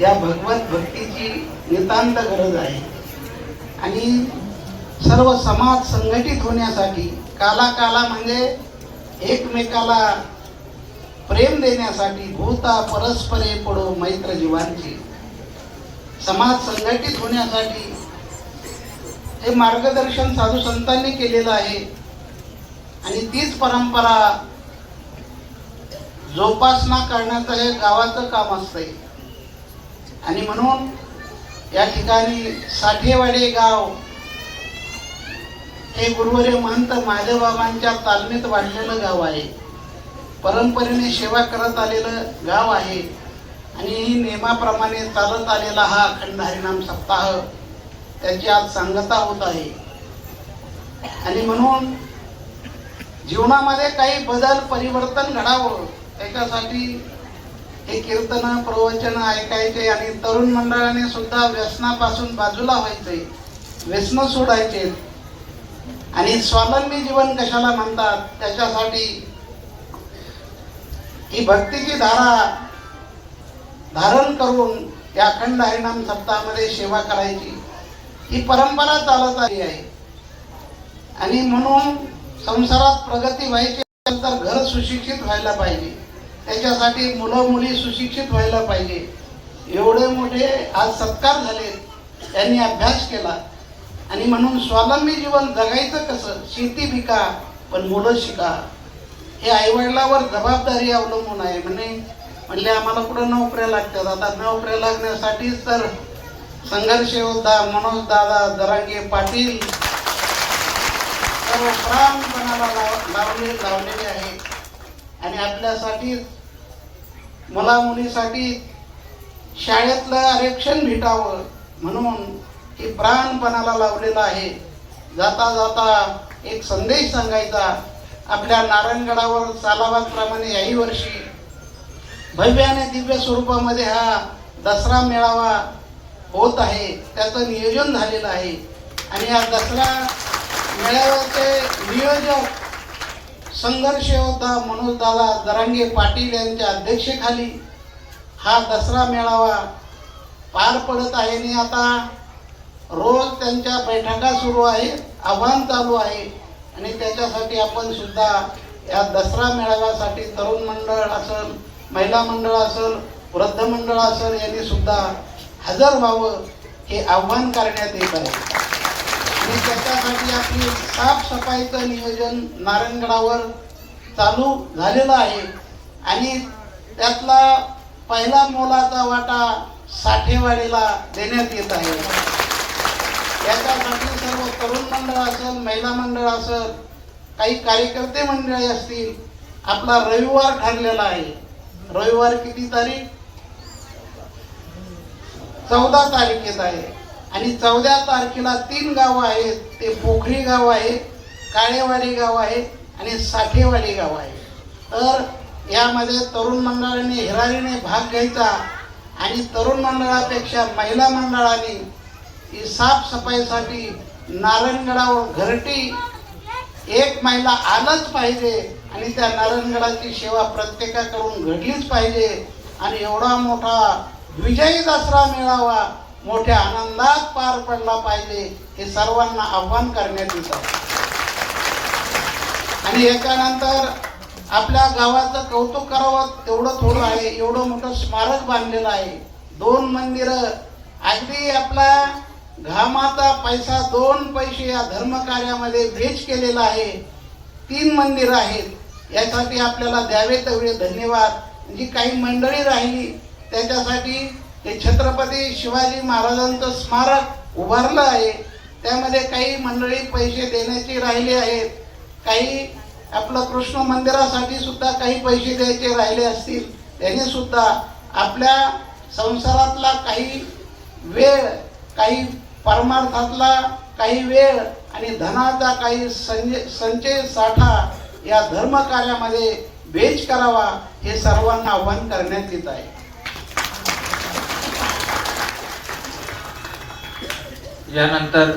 या भगवत भक्तीची नितांत गरज आहे. आणि सर्व समाज संघटित होण्यासाठी काला काला म्हणजे एकमेकाला प्रेम देण्यासाठी भूता परस्परे पडो मैत्र जीवांची. समाज संघटित होण्यासाठी हे मार्गदर्शन साधू संतांनी केलेलं आहे. आणि तीच परंपरा जोपासना करण्याचं हे गावाचं काम असतंय. आणि म्हणून या ठिकाणी साठेवाडे गाव हे गुरुवर्य महंत महादेवबाबांच्या तालमीत वाढलेलं गाव आहे. परंपरेने सेवा करत आलेलं गाव आहे. आणि नियमाप्रमाणे चालत आलेला हा अखंड हरिनाम सप्ताह त्याची आज सांगता होत आहे. आणि म्हणून जीवनामध्ये काही बदल परिवर्तन घडावं त्याच्यासाठी हे कीर्तन प्रवचन ऐकायचे आणि तरुण मंडळाने सुद्धा व्यसनापासून बाजूला व्हायचे व्यसन सोडायचे. आणि स्वावलंबी जीवन कशाला म्हणतात? त्याच्यासाठी ही भक्तीची धारा धारण करून या अखंड हरिनाम सप्ताहामध्ये सेवा करायची. ही परंपरा चालत आली आहे. आणि म्हणून संसारात प्रगती व्हायची असेल तर घर सुशिक्षित व्हायला पाहिजे. त्याच्यासाठी मुलं मुली सुशिक्षित व्हायला पाहिजे. एवढे मोठे आज सत्कार झाले. त्यांनी अभ्यास केला. आणि म्हणून स्वावलंबी जीवन जगायचं कसं? शेती विका पण मुलं शिका. हे आईवडिलावर जबाबदारी अवलंबून आहे म्हणे. म्हणले आम्हाला कुठं नोकऱ्या लागतात? आता नोकऱ्या लागण्यासाठीच तर संघर्ष योद्धा मनोज दादा दरांगे पाटील सर्व प्राणपणाला लावले लावलेले आहे आणि आपल्यासाठी मला मुलीसाठी शाळेतलं आरक्षण भेटावं म्हणून हे प्राणपणाला लावलेलं आहे. जाता जाता एक संदेश सांगायचा. आपल्या नारायणगडावर सालाबादप्रमाणे याही वर्षी भव्य आणि दिव्य स्वरूपामध्ये हा दसरा मेळावा होत आहे. त्याचं नियोजन झालेलं आहे. आणि या दसरा मेळाव्याचे नियोजक संघर्ष होता मनोजदादा दरांगे पाटील यांच्या अध्यक्षेखाली हा दसरा मेळावा पार पडत आहे. आणि आता रोज त्यांच्या बैठका सुरू आहेत आव्हान चालू आहे. आणि त्याच्यासाठी आपण सुद्धा या दसरा मेळाव्यासाठी तरुण मंडळ असेल महिला मंडळ असेल वृद्ध मंडळ असेल यांनी सुद्धा हजर व्हावं हे आव्हान करण्यात येत आहे. आणि त्याच्यासाठी आपली साफसफाईचं नियोजन नारायणगडावर चालू झालेलं आहे. आणि त्यातला पहिला मोलाचा वाटा साठेवाडीला देण्यात येत आहे. याच्यासाठी सर्व तरुण मंडळ असेल महिला मंडळ असेल काही कार्यकर्ते मंडळी असतील आपला रविवार ठरलेला आहे. रविवार किती तारीख? चौदा तारखेत आहे. आणि चौदा तारखेला तीन गावं आहेत. ते पोखरी गाव आहे काळेवाडी गाव आहे आणि साठेवाडी गाव आहे. तर यामध्ये तरुण मंडळाने हिरारीने भाग घ्यायचा आणि तरुण मंडळापेक्षा महिला मंडळाने ही साफसफाईसाठी नारायणगडावर घरटी एक महिला आलंच पाहिजे आणि त्या नारायणगडाची सेवा प्रत्येकाकडून घडलीच पाहिजे. आणि एवढा मोठा विजयी दसरा मिळावा मोठ्या आनंदात पार पडला पाहिजे हे सर्वांना आव्हान करण्यात येत. आणि याच्यानंतर आपल्या गावाचं कौतुक करावं तेवढं थोडं आहे एवढं मोठं स्मारक बांधलेलं आहे. दोन मंदिरं अगदी आपला घामाचा पैसा दोन पैसे या धर्मकार्यामध्ये वेच केलेला आहे. तीन मंदिरं आहेत. यासाठी आपल्याला द्यावे तेवढे धन्यवाद. जी काही मंडळी राहिली त्याच्यासाठी हे छत्रपती शिवाजी महाराजांचं स्मारक उभारलं आहे. त्यामध्ये काही मंडळी पैसे देण्याची राहिली आहेत. काही आपलं कृष्ण मंदिरासाठी सुद्धा काही पैसे द्यायचे राहिले असतील. त्याने सुद्धा आपल्या संसारातला काही वेळ काही परमार्थातला काही वेळ आणि धनाचा काही संजय संचय साठा या धर्मकार्यामध्ये वेच करावा हे सर्वांना आव्हान करण्यात येत आहे. यानंतर